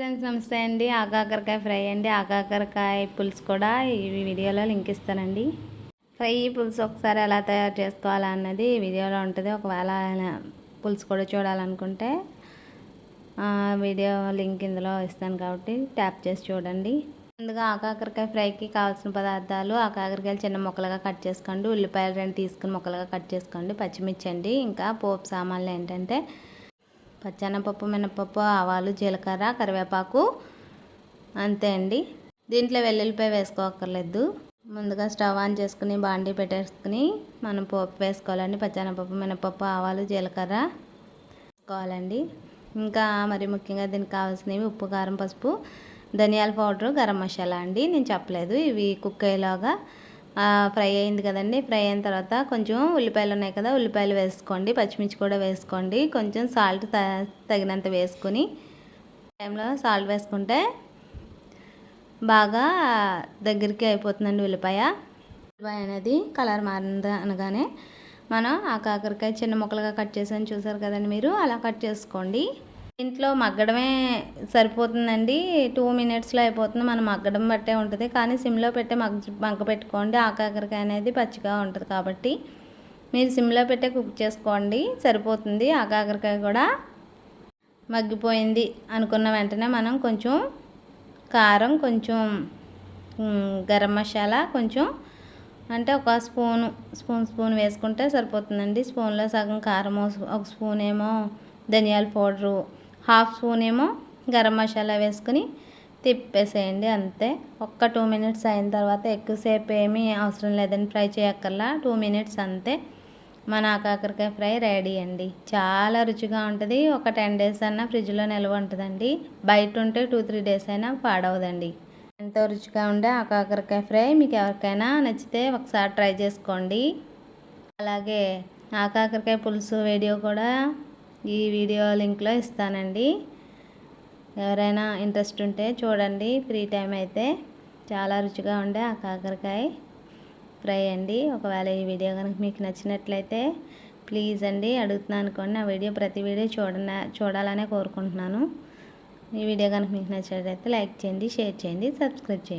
Friends నమస్తే అండి. ఆకాకరకాయ fry అండి. ఆకాకరకాయ పులుసు కూడా ఈ వీడియోలో లింక్ ఇస్తానండి. ఫ్రై పులుసు ఒకసారి ఎలా తయారు చేసుకోవాలన్నది అన్నది వీడియోలో ఉంటుంది. ఒకవేళ పులుసు కూడా చూడాలనుకుంటే వీడియో లింక్ ఇందులో ఇస్తాను కాబట్టి ట్యాప్ చేసి చూడండి. ముందుగా ఆకాకరకాయ ఫ్రైకి కావాల్సిన పదార్థాలు ఆకాకరకాయలు చిన్న ముక్కలుగా కట్ చేసుకోండి. ఉల్లిపాయలు రెండు తీసుకుని ముక్కలుగా కట్ చేసుకోండి. పచ్చిమిర్చి అండి. ఇంకా పోపు సామాన్లు ఏంటంటే పచ్చెనపప్పు మినపప్పు ఆవాలు జీలకర్ర కరివేపాకు అంతే అండి. దీంట్లో వెల్లుల్లిపాయ వేసుకోకర్లేదు ముందుగా స్టవ్ ఆన్ చేసుకుని బాండీ పెట్టేసుకుని మనం పోపు వేసుకోవాలండి. పచ్చెనపప్పు మినపప్పు ఆవాలు జీలకర్ర వేసుకోవాలండి. ఇంకా మరి ముఖ్యంగా దీనికి కావాల్సినవి ఉప్పు కారం పసుపు ధనియాల పౌడరు గరం మసాలా అండి. నేను చెప్పలేదు ఇవి కుక్ అయ్యేలాగా ఫ్రై అయింది కదండి. ఫ్రై అయిన తర్వాత కొంచెం ఉల్లిపాయలు ఉన్నాయి కదా ఉల్లిపాయలు వేసుకోండి పచ్చిమిర్చి కూడా వేసుకోండి. కొంచెం సాల్ట్ తగినంత వేసుకొని టైంలో సాల్ట్ వేసుకుంటే బాగా దగ్గరికి అయిపోతుందండి ఉల్లిపాయ. ఉల్లిపాయ అనేది కలర్ మారింది అనగానే మనం ఆ కాకరకాయ చిన్న ముక్కలుగా కట్ చేసాను చూసారు కదండి మీరు అలా కట్ చేసుకోండి. ఇంట్లో మగ్గడమే సరిపోతుందండి. టూ మినిట్స్లో అయిపోతుంది. మనం మగ్గడం బట్టే ఉంటుంది. కానీ సిమ్లో పెట్టే మగ్గ మగ్గ పెట్టుకోండి. ఆకాకరకాయ అనేది పచ్చిగా ఉంటుంది కాబట్టి. మీరు సిమ్లో పెట్టే కుక్ చేసుకోండి. సరిపోతుంది. ఆకాకరకాయ కూడా మగ్గిపోయింది అనుకున్న వెంటనే మనం కొంచెం కారం కొంచెం గరం మసాలా కొంచెం అంటే ఒక స్పూను స్పూన్ స్పూన్ వేసుకుంటే సరిపోతుందండి. స్పూన్లో సగం కారం ఒక స్పూన్ ఏమో ధనియాల పౌడరు హాఫ్ స్పూన్ ఏమో గరం మసాలా వేసుకుని తిప్పేసేయండి అంతే. ఒక్క టూ మినిట్స్ అయిన తర్వాత ఎక్కువసేపు ఏమీ అవసరం లేదని ఫ్రై చేయక్కర్లా. టూ మినిట్స్ అంతే. మన కాకరకాయ ఫ్రై రెడీ అండి. చాలా రుచిగా ఉంటుంది. ఒక టెన్ డేస్ అయినా ఫ్రిడ్జ్లో నిల్వ ఉంటుందండి. బయట ఉంటే టూ త్రీ డేస్ అయినా పాడవదండి. ఎంతో రుచిగా ఉండే ఆ కాకరకాయ ఫ్రై మీకు ఎవరికైనా నచ్చితే ఒకసారి ట్రై చేసుకోండి. అలాగే ఆ కాకరకాయ పులుసు వీడియో కూడా ఈ వీడియో లింక్లో ఇస్తానండి. ఎవరైనా ఇంట్రెస్ట్ ఉంటే చూడండి ఫ్రీ టైం అయితే. చాలా రుచిగా ఉండే ఆ కాకరకాయ ఫ్రై అండి. ఒకవేళ ఈ వీడియో కనుక మీకు నచ్చినట్లయితే ప్లీజ్ అండి అడుగుతున్నాను అనుకోండి. నా వీడియో ప్రతి వీడియో చూడ చూడాలనే కోరుకుంటున్నాను. ఈ వీడియో కనుక మీకు నచ్చినట్లయితే లైక్ చేయండి షేర్ చేయండి సబ్స్క్రైబ్ చేయండి.